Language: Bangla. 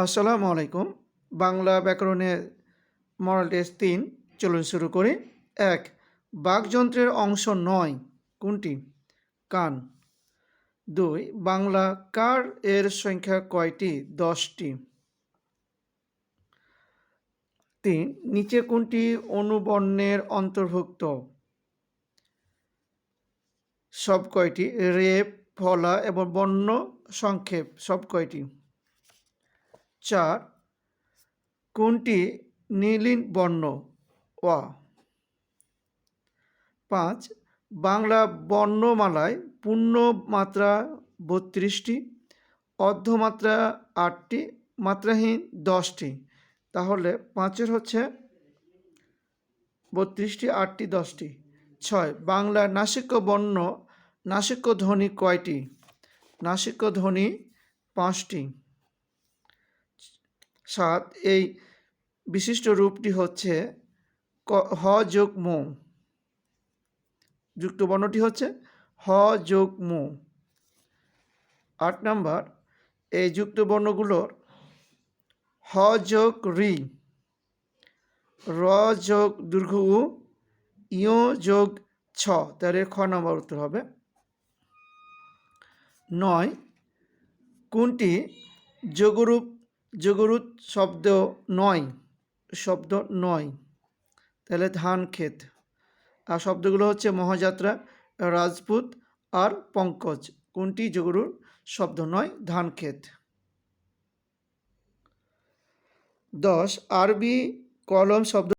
আসসালামু আলাইকুম। বাংলা ব্যাকরণের মরাল টেস্ট তিন, চলুন শুরু করি। এক, বাকযন্ত্রের অংশ নয়, কোনটি? কান। দুই, বাংলা কার এর সংখ্যা কয়টি? দশটি। তিন, নিচে কোনটি অনুবর্ণের অন্তর্ভুক্ত? সব কয়টি? রেপ, ফলা এবং বর্ণ সংক্ষেপ, সব কয়টি? চার কোনটি নীলিন বর্ণ? ওয়া পাঁচ, বাংলা বর্ণমালায় পূর্ণ মাত্রা বত্রিশটি, অর্ধমাত্রা আটটি, মাত্রাহীন দশটি। তাহলে পাঁচের হচ্ছে বত্রিশটি, আটটি, দশটি। ছয় বাংলা নাসিক্য বর্ণ, নাসিক্য ধ্বনি কয়টি? নাসিক্য ধ্বনি পাঁচটি। সাত, এই বিশিষ্ট রূপটি হচ্ছে হ যোগ মো। যুক্ত বর্ণটি হচ্ছে হ যোগ মো। আট নাম্বার, এই যুক্ত বর্ণগুলোর হ যোগ রি, র যোগ দীর্ঘ উ, ইয় যোগ ছ, তাহলে খ নম্বর উত্তর হবে। নয়, কোনটি যোগরূপ যোগরূপ শব্দ নয় শব্দ নয়। তাহলে ধান ক্ষেত। আর শব্দগুলো হচ্ছে মহাযাত্রা, রাজপুত আর পঙ্কজ। কোনটি যুগরুর শব্দ নয়, ধান ক্ষেত? দশ, আরবি কলম শব্দ